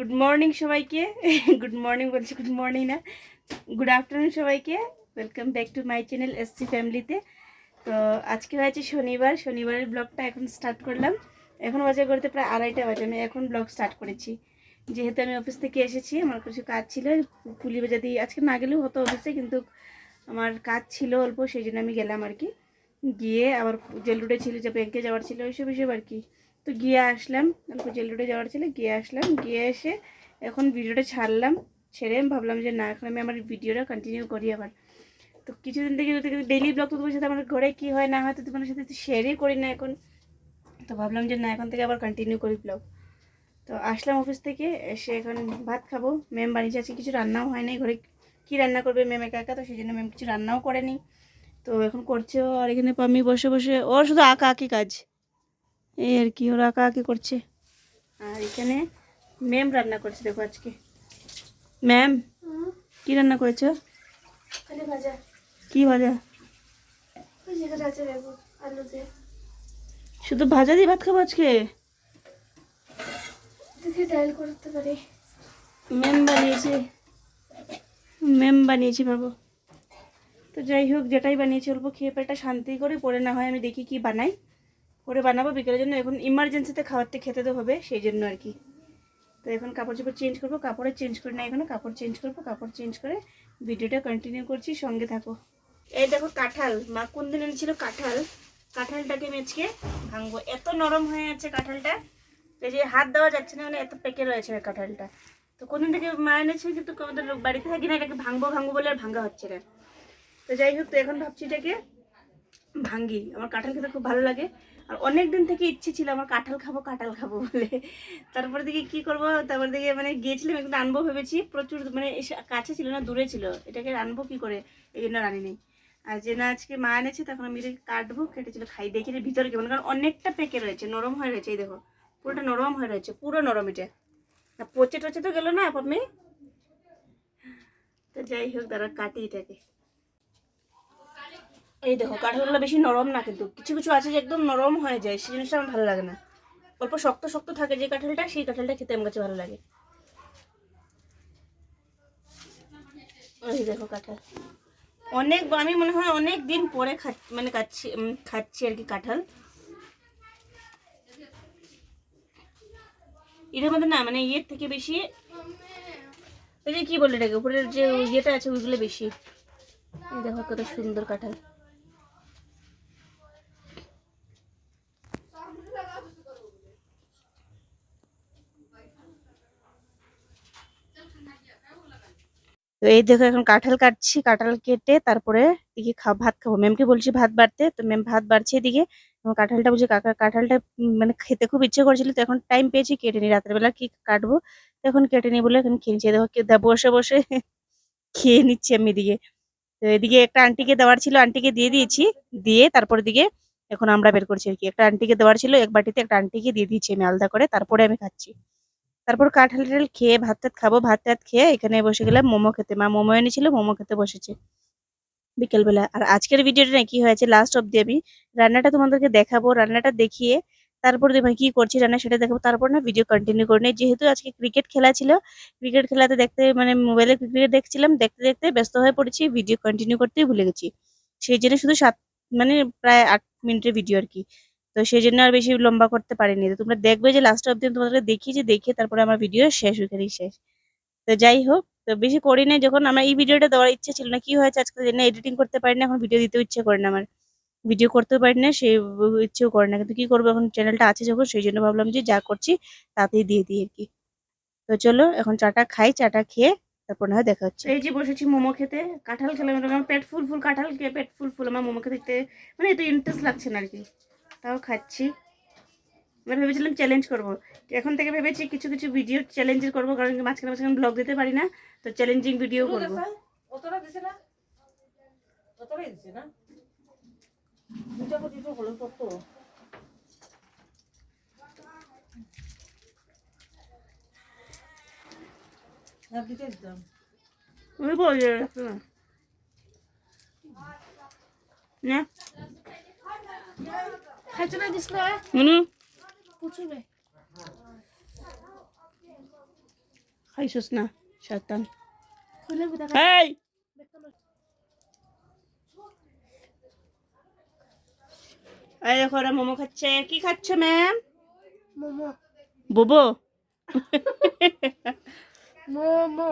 Good morning সবাইকে। Good morning বলছি good morning না। গুড আফটারনুন সবাইকে। Welcome back to my channel SC ফ্যামিলিতে তো। আজকে হয়েছে শনিবার। শনিবারের ব্লগটা এখন স্টার্ট করলাম। এখন বাজে করতে প্রায় আড়াইটা বাজে। আমি এখন ব্লগ স্টার্ট করেছি। যেহেতু আমি অফিস থেকে এসেছি, আমার কিছু কাজ ছিল। পুলি দিয়ে আজকে না গেলেও হতো অফিসে কিন্তু আমার কাজ ছিল অল্প, সেই জন্য আমি গেলাম আর কি। গিয়ে আবার জেল রোডে ছিল, যে ব্যাংকে যাওয়ার ছিল, ওইসব হিসেবে আর কি। তো গিয়ে আসলাম। জেল রোডে যাওয়ার ছিল, গিয়ে আসলাম। গিয়ে এসে এখন ভিডিওটা ছাড়লাম, ছেড়ে আমি ভাবলাম যে না, এখন আমি আমার ভিডিওটা কন্টিনিউ করি আবার। তো কিছুদিন থেকে ডেইলি ব্লগ তো তোমার সাথে আমার ঘরে কী হয় না হয় তো তোমার সাথে শেয়ারই করি না এখন। তো ভাবলাম যে না, এখন থেকে আবার কন্টিনিউ করি ব্লগ তো আসলাম অফিস থেকে, এসে এখন ভাত খাব। ম্যাম বানিয়েছে আজকে কিছু রান্নাও হয় নাই, ঘরে কী রান্না করবে ম্যাম একা একা? তো সেই জন্য ম্যাম কিছু রান্নাও করেনি। তো এখন করছেও আর এখানে পামি বসে বসে, ওর শুধু আঁকা আঁকি কাজ। এই আর কি ওরা আঁকি করছে? আর এখানে ম্যাম রান্না করছে দেখো আজকে। ম্যাম কি রান্না করেছ? ভাজা। কি ভাজা? শুধু ভাজা দিয়ে ভাত খাব আজকে? ডাল করতে পারি। ম্যাম বানিয়েছে। ম্যাম বানিয়েছি ভাবো। তো যাই হোক যেটাই বানিয়েছি অল্প খেয়ে পেটটা শান্তি করে পরে না হয় আমি দেখি কি বানাই। পরে বানাবো বিকেলের জন্য। এখন ইমার্জেন্সিতে খাওয়াতে খেতে তো হবে, সেই জন্য আর কি। তো এখন কাপড় চোপড় চেঞ্জ করব, কাপড়ে চেঞ্জ করে না এখানে, কাপড় চেঞ্জ করব, কাপড় চেঞ্জ করে ভিডিওটা কন্টিনিউ করছি, সঙ্গে থাকো। এই দেখো কাঁঠাল, মা কোন দিন এনেছিল কাঁঠাল? কাঁঠালটাকে মেচকে ভাঙবো। এত নরম হয়ে আছে কাঁঠালটা, এই যে হাত দেওয়া যাচ্ছে না মানে এত পেকে রয়েছে কাঁঠালটা। তো কোনদিন থেকে মা এনেছে, কিন্তু আমাদের বাড়িতে থাকি না, এটাকে ভাঙবো ভাঙবো বলে আর ভাঙা হচ্ছে না। তো যাই হোক, তো এখন ভাবছি এটাকে ভাঙ্গি। আমার কাঁঠাল খেতে খুব ভালো লাগে। আর অনেক দিন থেকে ইচ্ছে ছিল আমার কাঁঠাল খাব কাঁঠাল খাব বলে। তারপরে দিকে কি করব? তারপর দিকে মানে গিয়েছিলাম একটু আনব ভেবেছি। প্রচুর মানে কাছে ছিল না, দূরে ছিল। এটাকে রানবো কি করে? এই জন্য রানি নেই। আর যে না আজকে মা এনেছে, তখন আমি এটাকে কাটবো, কেটেছিল, খাই, দেখি ভিতরে কেমন। কারণ অনেকটা পেকে রয়েছে, নরম হয়ে রয়েছে, এই দেখো। পুরোটা নরম হয়ে রয়েছে, পুরো নরম এটা। আর পচে টচে তো গেল না আপনি তো যাই হোক দাঁড়া কাটি এটাকে। এই দেখো, কাঁঠালগুলো বেশি নরম না কিন্তু। কিছু কিছু আছে যে একদম নরম হয়ে যায়, সেই জিনিসটা আমার ভালো লাগে না। অল্প শক্ত শক্ত থাকে যে কাঁঠালটা, সেই কাঁঠালটা খেতে আমার কাছে ভালো লাগে। এই দেখো কাঁঠাল। অনেক আমি মনে হয় অনেক দিন পরে খা মানে খাচ্ছি খাচ্ছি আর কি কাঁঠাল। এটার মধ্যে না মানে ইয়ের থেকে বেশি ওই যে কি বলে এটাকে, উপরের যে ইয়েটা আছে ওইগুলো বেশি। দেখো কত সুন্দর কাঁঠাল। তো এই দেখো এখন কাঁঠাল কাটছি, কাঁঠাল কেটে তারপরে দিকে খা ভাত খাব। ম্যামকে বলছি ভাত বাড়তে, তো ম্যাম ভাত বাড়ছে এদিকে। এবং কাঁঠালটা বুঝে কাকা, কাঁঠালটা মানে খেতে খুব ইচ্ছে করছিল, তো এখন টাইম পেয়েছি, কেটে নিই, রাতের বেলা কি কাটবো? তো এখন কেটে নিই বলে এখন খেয়ে নিচ্ছি। দেখো বসে বসে খেয়ে নিচ্ছি আমি এদিকে। তো এদিকে একটা আন্টিকে দেওয়ার ছিল আন্টিকে দিয়ে দিয়েছি, দিয়ে তারপর দিকে এখন আমরা বের করছি আর কি। একটা আন্টিকে দেওয়ার ছিল, এক বাটিতে একটা আন্টিকে দিয়ে দিয়েছি আমি আলাদা করে, তারপরে আমি খাচ্ছি। তারপর কাঁঠাল টাঠাল খেয়ে, ভাত টাত খাব, ভাত টাত খেয়ে এখানে বসে গেলাম মোমো খেতে। মা মোমো এনেছিল, মোমো খেতে বসেছে বিকেলবেলা। আর আজকের ভিডিওটা না কি হয়েছে লাস্ট অব্দি আমি। রান্নাটা তোমাদেরকে দেখাবো, রান্নাটা দেখিয়ে তারপর দেখবেন কি করছি, রান্না সেটা দেখাবো। তারপর না ভিডিও কন্টিনিউ করে নিই। যেহেতু আজকে ক্রিকেট খেলা ছিল ক্রিকেট খেলাতে দেখতে মানে মোবাইলে ক্রিকেট দেখছিলাম, দেখতে দেখতে ব্যস্ত হয়ে পড়েছি ভিডিও কন্টিনিউ করতেই ভুলে গেছি। সেই জন্য শুধু সাত মানে প্রায় আট মিনিটের ভিডিও আর কি। তো সেই জন্য আর বেশি লম্বা করতে পারিনি। তো তোমরা দেখবে যে লাস্ট আমি তোমাদেরকে দেখিয়েছি দেখে তারপরে আমার ভিডিও শেষ, ওইখানেই শেষ। তো যাই হোক, তো বেশি করি না যখন আমার এই ভিডিওটা দেওয়ার ইচ্ছে ছিল না, কি হয়েছে আজকে জন্য এডিটিং করতে পারি না, এখন ভিডিও দিতেও ইচ্ছে করে না আমার। ভিডিও করতেও পারি না, সে ইচ্ছেও করে না। কিন্তু কি করব, এখন চ্যানেলটা আছে যখন, সেই জন্য ভাবলাম যে যা করছি তাতেই দিয়ে দিই আর কি। তো চলো, এখন চাটা খাই, চাটা খেয়ে তারপর না হয় দেখা হচ্ছে। এই যে বসেছি মোমো খেতে, কাঁঠাল খেলাম আমার পেট ফুল ফুল, কাঁঠাল খেয়ে পেট ফুল ফুল, আমার মোমো খেতে মানে এত ইন্টারেস্ট লাগছে না আর কি। তাও খাচ্ছি। এবার ভেবেছিলাম চ্যালেঞ্জ করব। এখন থেকে ভেবেছি কিছু কিছু ভিডিও চ্যালেঞ্জের করব কারণ মাঝখানে মাঝখানে ব্লগ দিতে পারি না তো চ্যালেঞ্জিং ভিডিও করব। অতটা দিছে না? অতটাই দিছে না? দুটা করে দিতে হলো কত না দিতে দিতাম। ওই বলে না? খাইছো না দিস না পুচুবে খাইছস না শয়তান। খুলে দেখা এই এই দেখো ওরা মোমো খাচ্ছে। কি খাচ্ছ ম্যাম? মোমো। বোবো? মোমো।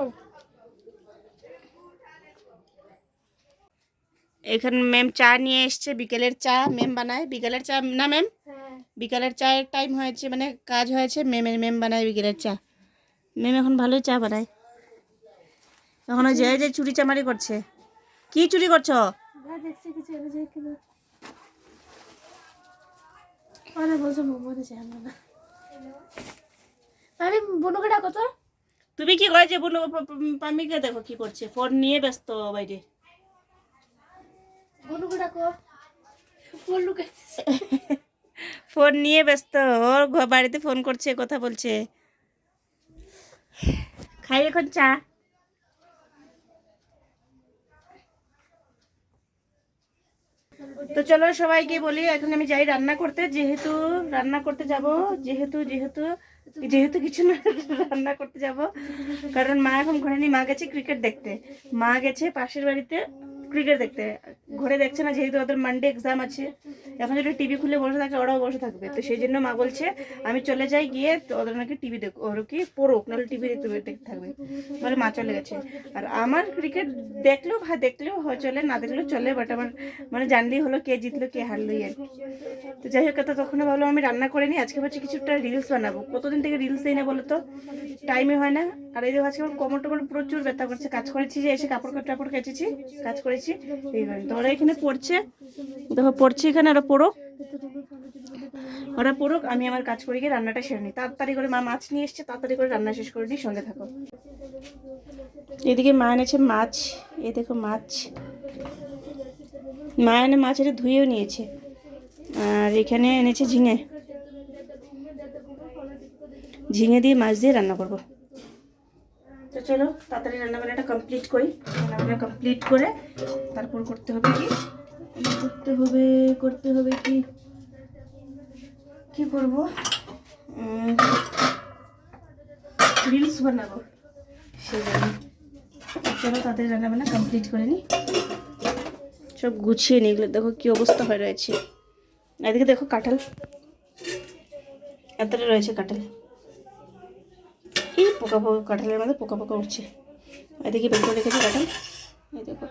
এখানে ম্যাম চা নিয়ে এসছে বিকেলের চা ম্যাম বানায়। বিকেলের চা না ম্যাম বিকেলের চায়ের টাইম হয়েছে মানে কাজ হয়েছে ম্যামের ম্যাম বানায় বিকেলের চা। ম্যাম এখন ভালোই চা বানায়। এখনও যে যে চুরি চামারি করছে। কি চুরি করছ? তুমি কি করেছে? বুনু পামিকে দেখো কি করছে। ফোন নিয়ে ব্যস্ত বাইরে। ফোন নিয়ে ব্যস্ত। ওর বাড়িতে ফোন করছে, কথা বলছে। খাই এখন চা। তো চলো সবাইকে বলি, এখন আমি যাই রান্না করতে। যেহেতু রান্না করতে যাব, যেহেতু যেহেতু যেহেতু কিছু না, রান্না করতে যাব। কারণ মা এখন ঘরে নেই, মা গেছে ক্রিকেট দেখতে। মা গেছে পাশের বাড়িতে। ক্রিকেট দেখতে। ঘরে দেখছে না, যেহেতু ওদের মানডে এক্সাম আছে। এখন যদি টিভি খুলে বসে থাকে, ওরাও বসে থাকবে। তো সেই জন্য মা বলছে, আমি চলে যাই গিয়ে ওদের নাকি টিভি দেখ, ওর কি পড়ুক, নাহলে টিভি দেখতে দেখতে থাকবে। বলে মা চলে গেছে। আর আমার ক্রিকেট দেখলেও ভা দেখলেও চলে, না দেখলেও চলে বাট আমার মানে জানলেই হলো কে জিতলো, কে হারলো আর তো যাই হোক, তো তখন ভাবলাম আমি রান্না করে নিই, আজকে ভাবছি কিছুটা রিলস বানাবো। কতদিন থেকে রিলস দিই না বলো তো? টাইমে হয় না। আর এই আজকে আমার কোমর টোমর প্রচুর ব্যথা করছে, কাজ করেছি যে এসে কাপড় টাপড় কেচেছি, কাজ করেছি। এই ওরা এখানে পড়ছে। দেখো, পড়ছে এখানে, ওরা পড়ুক। ওরা পড়ুক, আমি আমার কাজ করে গিয়ে রান্নাটা সেরে নিই। তাড়াতাড়ি করে মা মাছ নিয়ে এসছে, তাড়াতাড়ি করে রান্না শেষ করে নিই সঙ্গে থাকো। এদিকে মা এনেছে মাছ। এ দেখো মাছ। মা এনে মাছ এটা ধুয়েও নিয়েছে। আর এখানে এনেছে ঝিঙে। ঝিঙে দিয়ে মাছ দিয়ে রান্না করব। তো চলো, তাড়াতাড়ি রান্না বান্নাটা কমপ্লিট করি। রান্না বান্না কমপ্লিট করে তারপর করতে হবে কি? করতে হবে করতে হবে কি? কি করব? রিলস বানাবো। সেই জন্য। চলো তাদের রান্না বান্না কমপ্লিট করে নিই সব গুছিয়ে নিই এগুলো দেখো কি অবস্থা হয়ে রয়েছে। এদিকে দেখো কাঁঠাল। এতটা রয়েছে কাঁঠাল। এই পোকা পোকা কাঁঠালের মধ্যে পোকা পোকা উঠছে। এদিকে বের করে রেখেছি কাঁঠাল। এই দেখো।